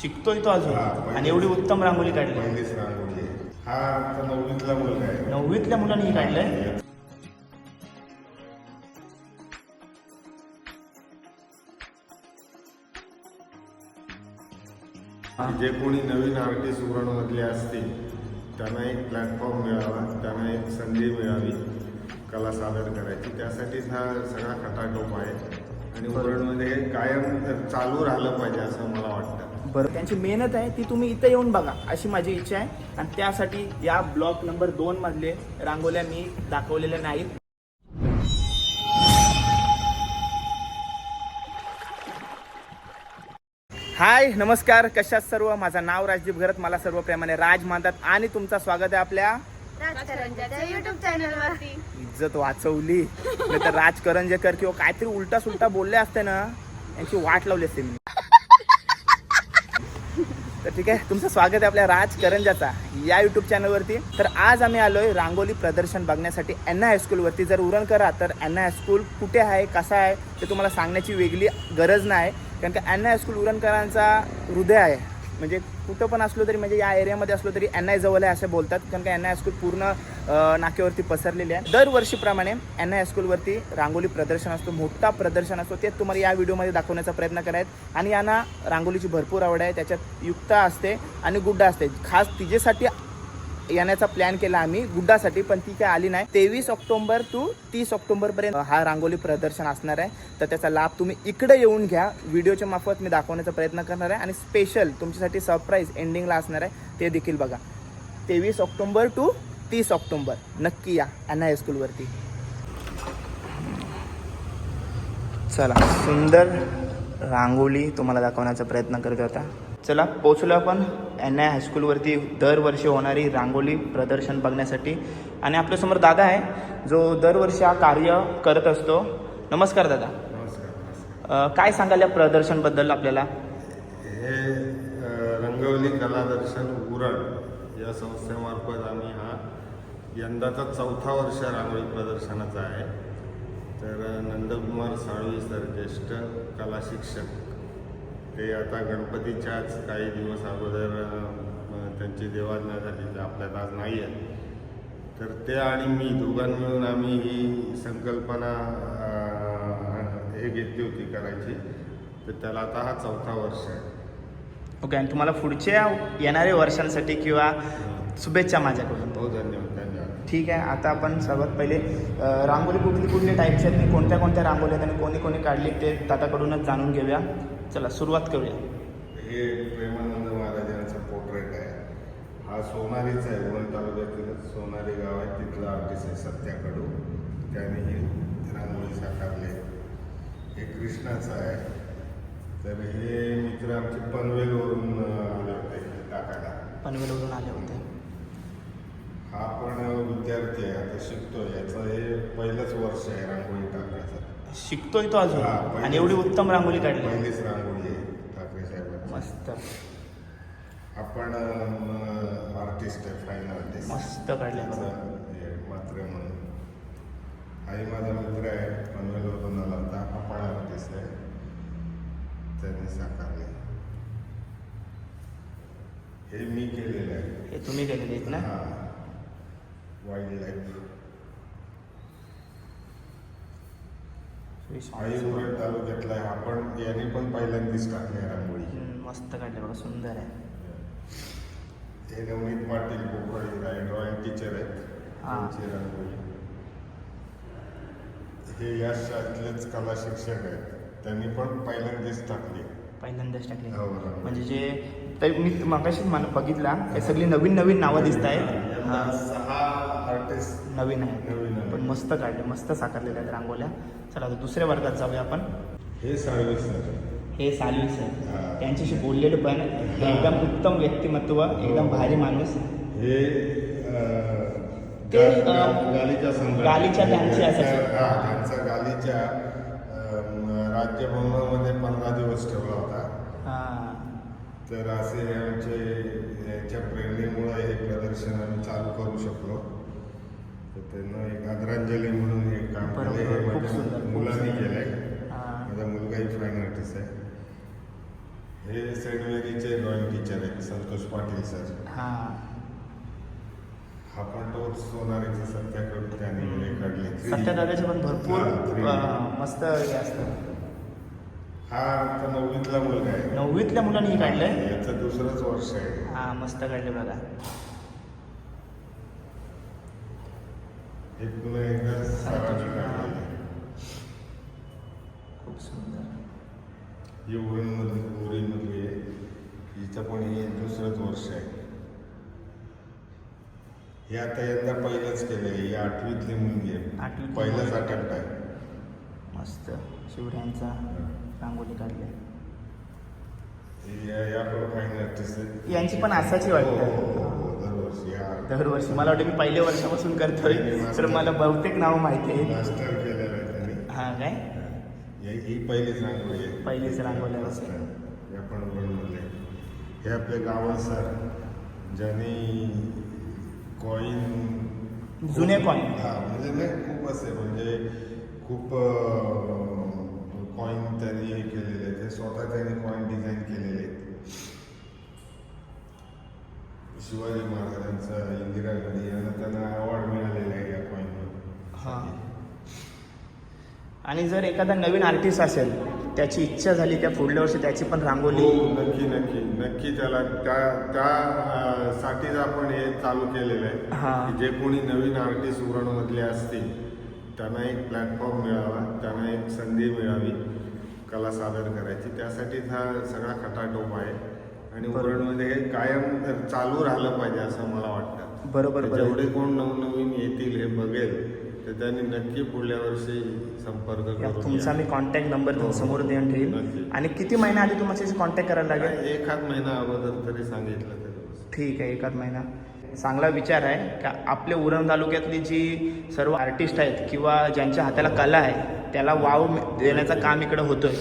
शिकतोय तो अजून. हा, आणि एवढी उत्तम रांगोली काढली. पहिलीच रांगोळी आहे. हा आता नववीतला मुलगा आहे. नववीतल्या मुलांनी ही काढलंय? जे कोणी नवीन आर्टिस्ट उरणमधले असतील त्यांना एक प्लॅटफॉर्म मिळावा त्यांना एक संधी मिळावी कला सादर करायची. त्यासाठीच हा सगळा खटाटोप आहे. आणि उरणमध्ये हे कायम चालू राहिलं पाहिजे असं मला वाटतं. बरं त्यांची मेहनत आहे ती तुम्ही इथं येऊन बघा अशी माझी इच्छा आहे. आणि त्यासाठी या ब्लॉक नंबर दोन मधले रांगोल्या मी दाखवलेल्या नाहीत. हाय नमस्कार कशात सर्व? माझं नाव राजदीप घरत मला सर्व प्रेमाने राज मानतात. आणि तुमचं स्वागत आहे आपल्या इज्जत वाचवली. नाही तर राज करंजेकर किंवा काहीतरी उलटा सुलटा बोलले असते ना यांची वाट लावली असते मी. तर ठीक आहे? तुमचं स्वागत आहे आपल्या राज करंजाचा या युट्यूब चॅनलवरती तर आज आम्ही आलोय रांगोली प्रदर्शन बघण्यासाठी एन आय हायस्कूलवरती जर उरण करा तर एन आय हायस्कूल कुठे आहे कसा आहे ते तुम्हाला सांगण्याची वेगळी गरज नाही. कारण का एन आय हायस्कूल उरणकरांचा हृदय आहे. म्हणजे कुठं पण असलो तरी म्हणजे या एरियामध्ये असलो तरी एन आय जवळ आहे असं बोलतात. कारण का एन आय हायस्कूल पूर्ण नाक्यावरती पसरलेली आहे. दरवर्षीप्रमाणे एन आय हायस्कूलवरती रांगोली प्रदर्शन असतो मोठा प्रदर्शन असतो. ते तुम्हाला या व्हिडिओमध्ये दाखवण्याचा प्रयत्न करायत. आणि यांना रांगोलीची भरपूर आवड आहे त्याच्यात युक्ता असते आणि गुड्डा असते. खास तिच्यासाठी येण्याचा प्लॅन केला आम्ही गुड्डासाठी पण ती काय आली नाही. तेवीस ऑक्टोबर टू तीस ऑक्टोंबरपर्यंत हा रांगोली प्रदर्शन असणार आहे. तर त्याचा लाभ तुम्ही इकडे येऊन घ्या. व्हिडिओच्या मार्फत मी दाखवण्याचा प्रयत्न करणार आहे. आणि स्पेशल तुमच्यासाठी सरप्राईज एंडिंगला असणार आहे. ते देखील बघा. तेवीस ऑक्टोबर टू तीस ऑक्टोबर. नक्की या अण्णा हायस्कूलवरती चला सुंदर रांगोळी तुम्हाला दाखवण्याचा प्रयत्न करत होता. चला पोचलो आपण एन आय हायस्कूलवरती दरवर्षी होणारी रांगोळी प्रदर्शन बघण्यासाठी. आणि आपल्यासमोर दादा आहे जो दरवर्षी हा कार्य करत असतो. नमस्कार दादा. नमस्कार. काय सांगाल या प्रदर्शनबद्दल आपल्याला? हे रंगवली कलादर्शन उरण या संस्थेमार्फत आम्ही हा यंदाचा चौथा वर्ष रांगोळी प्रदर्शनाचा आहे. तर नंदकुमार साळवी सर ज्येष्ठ कला शिक्षक ते आता गणपतीच्याच काही दिवस अगोदर त्यांची देवाज्ञा झाली ते आपल्यात आज नाही आहे तर ते आणि मी दोघांनी मिळून आम्ही ही संकल्पना हे घेतली होती करायची. तर त्याला आता हा चौथा वर्ष आहे. ओके आणि तुम्हाला पुढच्या येणाऱ्या वर्षांसाठी किंवा शुभेच्छा माझ्याकडून. हो धन्यवाद. ठीक आहे आता आपण सर्वात पहिले रांगोळी कुठली कुठली टाईपची आहेत आणि कोणत्या कोणत्या रांगोळी आहेत आणि कोणी कोणी काढली ते दादाकडूनच जाणून घेऊया. चला सुरुवात करूया. हे प्रेमानंद महाराजांचा पोर्ट्रेट आहे. हा सोनारीचा आहे उरण तालुक्यातील सोनारी गाव आहे. तिथला आर्टिस्ट आहे सत्याकडू त्याने ही रांगोळी साकारली. हे कृष्णाचं आहे. तर हे मित्र आमचे पनवेलवरून आले होते टाकायला पनवेलवरून आले होते. हा पण विद्यार्थी आहे आता शिकतोय. याचं हे पहिलंच वर्ष आहे रांगोळी टाकायचं. शिकतोय तो अजून. हा, पहिलीच- आणि एवढी उत्तम रांगोळी काढली. पहिलीच रांगोळी आहे ठाकरे साहेबांची. मस्त. आपण आर्टिस्ट आहे फाईन आर्टिस्ट मस्त काढले बघा. मात्र म्हणून. आई माझा मित्र आहे पनवेलवरून आला होता हा पण आर्टिस्ट आहे. त्यांनी साकारले. हे मी केलेलं आहे. हे तुम्ही केलेले आहेत ना? हा. Wild life. उरण तालुक्यातला आहे आपण याने पण पहिल्यांदाच टाकली आहे रांगोळी मस्त काढले बघा सुंदर आहे हे नवनीत पाटील कोकळी ड्रॉइंग टीचर आहेत हा. त्यांची रांगोळी हे। या शाळेतलेच कला शिक्षक आहेत त्यांनी पण पहिल्यांदाच टाकली पहिल्यांदाच टाकले हो, बरोबर. म्हणजे जे तर मी मगाशीच मला बघितला हे सगळी नवीन नवीन नावं दिसत आहेत हा सहा आर्टिस्ट नवीन आहे. पण मस्त काढले मस्त साकारलेल्या आहेत रांगोल्या चला आता दुसऱ्या वर्गात जाऊया आपण. हे साळवे सर हे सालवी सर. त्यांच्याशी बोललेलं पण एकदम उत्तम व्यक्तिमत्व एकदम भारी माणूस. हे ते, गालीच्या गालीच्या त्यांचे. हा त्यांचा गालीच्या राज्यभवनामध्ये पंधरा दिवस ठेवला होता. हां. तर असे आमचे यांच्या प्रेरणेमुळे हे प्रदर्शन आम्ही चालू करू शकलो. तर त्यांना एक आदरांजली म्हणून हे काम केलं हे माझ्या मुलांनी सुंदर. केलंय. हां. माझा मुलगाही फाईन आर्टिस्ट आहे. हे सेंट मेरीचे ड्रॉइंग टीचर आहेत संतोष पाटील सर. हां. पण तो सोनारीचा सत्याकडून त्याने काढले सत्यदादाचे पण भरपूर मस्त हे असतं. हा आता नववीतला मुलगा आहे. नववीतल्या मुलांनी काढलंय? याचं दुसरंच वर्ष आहे. हा मस्त काढले बघा. हे एकदा काढलेलं आहे. खूप सुंदर. ही उरणमधली उरीमधली आहे हिचं पण हे दुसरंच वर्ष आहे हे आता यंदा पहिलंच केलंय ही आठवीतली मुलगी आहे पहिलाच. अटॅम्प्ट आहे मस्त शिवरायांचा रांगोली काढले ही या या फाईन आर्टिस्ट आहेत यांची पण असाची हो, हो, वाटतं हो, दरवर्षी. मला वाटतं मी पहिल्या वर्षापासून करतोय तर मला बहुतेक नाव माहिती आहे मास्टर केलेलं आहे त्यांनी. हा काय? पहिलीच रांगोळी पहिलीच रांगोळी. हे आपण उरणमधले हे आपले गावल सर ज्यांनी कॉईन जुने coin. हा म्हणजे नाही खूप असे म्हणजे खूप कॉईन त्यांनी हे केलेले आहेत. स्वतः त्यांनी कॉईन डिझाईन केलेले आहेत. शिवाजी महाराजांचा इंदिरा गांधी यांना त्यांना अवॉर्ड मिळालेला आहे या हा. कॉईनवर आणि जर एखादा नवीन आर्टिस्ट असेल त्याची इच्छा झाली त्या पुढल्या वर्षी त्याची पण रांगोली. हो नक्की नक्की. नक्की त्याला त्या त्या अं, साठीच आपण हे चालू केलेलं हा. आहे की जे कोणी नवीन आर्टिस्ट उरणमधले असतील त्यांना एक प्लॅटफॉर्म मिळावा त्यांना एक संधी मिळावी कला सादर करायची. त्यासाठीच हा सगळा खटाटोप आहे. आणि. उरणमध्ये हे कायम चालू राहिलं पाहिजे असं मला वाटतं बरोबर जेवढे कोण नवनवीन येतील हे बघेल तर त्यांनी नक्की पुढल्या वर्षी संपर्क तुमचा मी. कॉन्टॅक्ट नंबर हो, हो. समोर देऊन ठेवील. आणि किती महिना आधी तुम्हाला कॉन्टॅक्ट करायला लागेल एखाद महिना अगोदर तरी सांगितलं. ठीक आहे एकाच महिना चांगला विचार आहे का आपले उरण तालुक्यातली जी सर्व आर्टिस्ट आहेत किंवा ज्यांच्या हाताला कला आहे त्याला वाव देण्याचं काम इकडे होतोय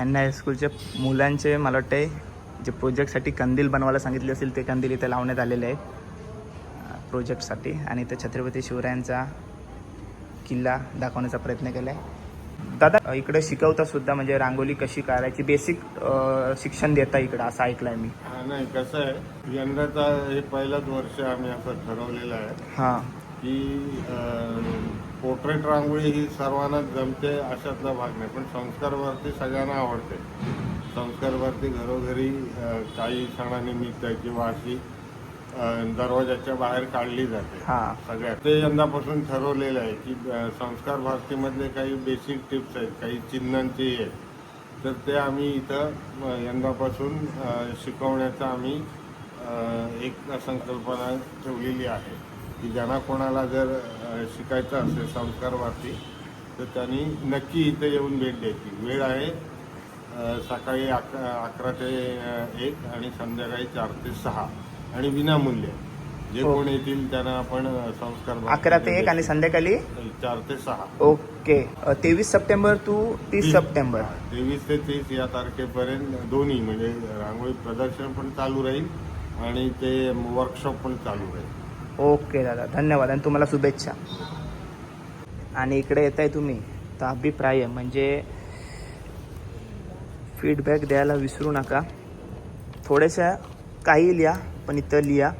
एन आय स्कूलच्या मुलांचे मला वाटते जे प्रोजेक्टसाठी कंदील बनवायला सांगितले असेल ते कंदील इथे लावण्यात आलेले आहेत. प्रोजेक्टसाठी आणि इथे छत्रपती शिवरायांचा किल्ला दाखवण्याचा प्रयत्न केला आहे दादा इकडे शिकवता सुद्धा म्हणजे रांगोली कशी काढायची? बेसिक शिक्षण देता इकडं असं ऐकलंय मी. हा, नाही कसं आहे यंदाचा हे पहिलंच वर्ष आम्ही असं ठरवलेलं आहे हां. की पोर्ट्रेट रांगोळी ही सर्वांनाच जमते अशातला भाग नाही. पण संस्कारवरती सगळ्यांना आवडते. संस्कारवरती घरोघरी काही सणानिमित्त किंवा अशी दरवाजाच्या बाहेर काढली जाते. हां. सगळ्यात. ते यंदापासून ठरवलेलं आहे की संस्कार भारतीमधले काही बेसिक टिप्स आहेत काही चिन्हांचे आहेत. तर ते आम्ही इथं यंदापासून शिकवण्याचा आम्ही एक संकल्पना ठेवलेली आहे. की ज्यांना कोणाला जर शिकायचं असेल संस्कार भारती तर त्यांनी नक्की इथं येऊन भेट द्यायची. वेळ आहे सकाळी अकरा अकरा ते एक आणि संध्याकाळी चार ते सहा. आणि विनामूल्य. जे हो. कोण येतील त्यांना आपण संस्कार अकरा ते एक आणि संध्याकाळी? चार ते सहा. ओके. तेवीस सप्टेंबर टू तीस सप्टेंबर. तेवीस ते तीस या तारखेपर्यंत दोन्ही म्हणजे रांगोळी प्रदर्शन पण चालू राहील आणि ते वर्कशॉप पण चालू राहील. ओके दादा धन्यवाद आणि तुम्हाला शुभेच्छा. आणि इकडे येत आहे तुम्ही तर अभिप्राय म्हणजे फीडबॅक द्यायला विसरू नका. थोड्याशा काही लिहा पण इथं लिहा.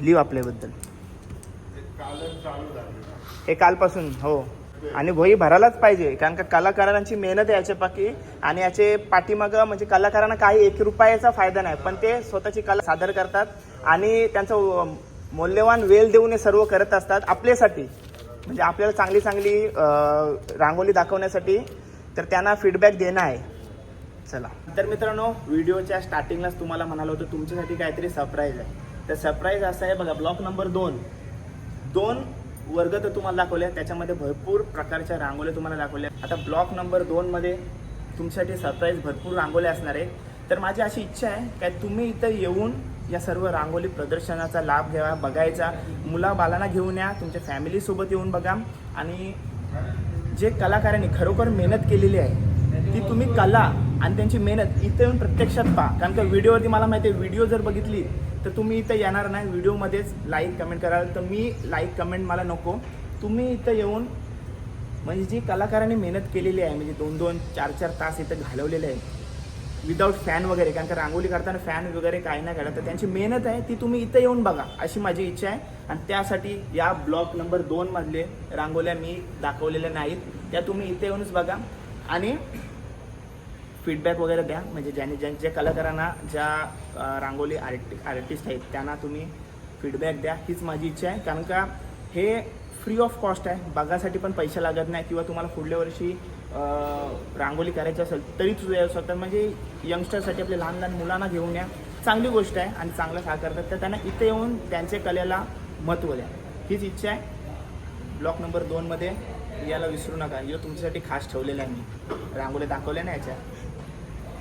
लिहू आपल्याबद्दल. हे कालपासून हो. आणि भोई भरायलाच पाहिजे कारण का कलाकारांची मेहनत आहे याच्या पाकी आणि याचे पाठीमागं म्हणजे कलाकारांना काही एक रुपयाचा फायदा नाही पण ते स्वतःची कला सादर करतात. आणि त्यांचं मौल्यवान वेळ देऊन हे सर्व करत असतात आपल्यासाठी. म्हणजे आपल्याला चांगली चांगली रांगोळी दाखवण्यासाठी तर त्यांना फीडबॅक देणं आहे. चला. तर मित्रांनो व्हिडिओच्या स्टार्टिंगलाच तुम्हाला म्हणालो होतं तुमच्यासाठी काहीतरी सरप्राईज आहे. तर सरप्राईज असं आहे बघा ब्लॉक नंबर दोन. दोन वर्ग तर तुम्हाला दाखवले त्याच्यामध्ये भरपूर प्रकारच्या रांगोळ्या तुम्हाला दाखवल्या आता ब्लॉक नंबर दोनमध्ये तुमच्यासाठी सरप्राईज भरपूर रांगोळ्या असणार आहे. तर माझी अशी इच्छा आहे काय तुम्ही इथं येऊन या सर्व रांगोळी प्रदर्शनाचा लाभ घ्यावा बघायचा. मुलाबालांना घेऊन या तुमच्या फॅमिलीसोबत येऊन बघा. आणि जे कलाकारांनी खरोखर मेहनत केलेली आहे ती तुम्ही कला आणि त्यांची मेहनत इथं येऊन प्रत्यक्षात पहा. कारण का व्हिडिओवरती मला माहिती आहे व्हिडिओ जर बघितली तर तुम्ही इथं येणार नाही. व्हिडिओमध्येच लाईक कमेंट कराल तर मी लाईक कमेंट मला नको. तुम्ही इथं येऊन म्हणजे जी कलाकारांनी मेहनत केलेली आहे म्हणजे दोन दोन चार चार तास इथं घालवलेले आहेत विदाऊट फॅन वगैरे कारण का रांगोळी करताना फॅन वगैरे काही नाही काढत. तर त्यांची मेहनत आहे ती तुम्ही इथं येऊन बघा अशी माझी इच्छा आहे. आणि त्यासाठी या ब्लॉक नंबर दोन मधले रांगोळ्या मी दाखवलेल्या नाहीत. त्या तुम्ही इथे येऊनच बघा. आणि फीडबॅक वगैरे द्या. म्हणजे ज्याने ज्यांच्या कलाकारांना ज्या रांगोळी आर्टि आर्टिस्ट आहेत त्यांना तुम्ही फीडबॅक द्या. हीच माझी इच्छा आहे. कारण का हे फ्री ऑफ कॉस्ट आहे. बघासाठी पण पैसे लागत नाही किंवा तुम्हाला पुढल्या वर्षी रांगोली रांगोळी करायची असेल तरी तुझं येऊ शकतात म्हणजे यंगस्टरसाठी आपल्या लहान लहान मुलांना घेऊन या. चांगली गोष्ट आहे आणि चांगलं साथ करतात. तर त्यांना इथे येऊन त्यांच्या कलेला महत्त्व द्या. हीच इच्छा आहे. ब्लॉक नंबर दोनमध्ये याला विसरू नका. यो तुमच्यासाठी खास ठेवलेला आहे मी. रांगोली दाखवल्या ना याच्या.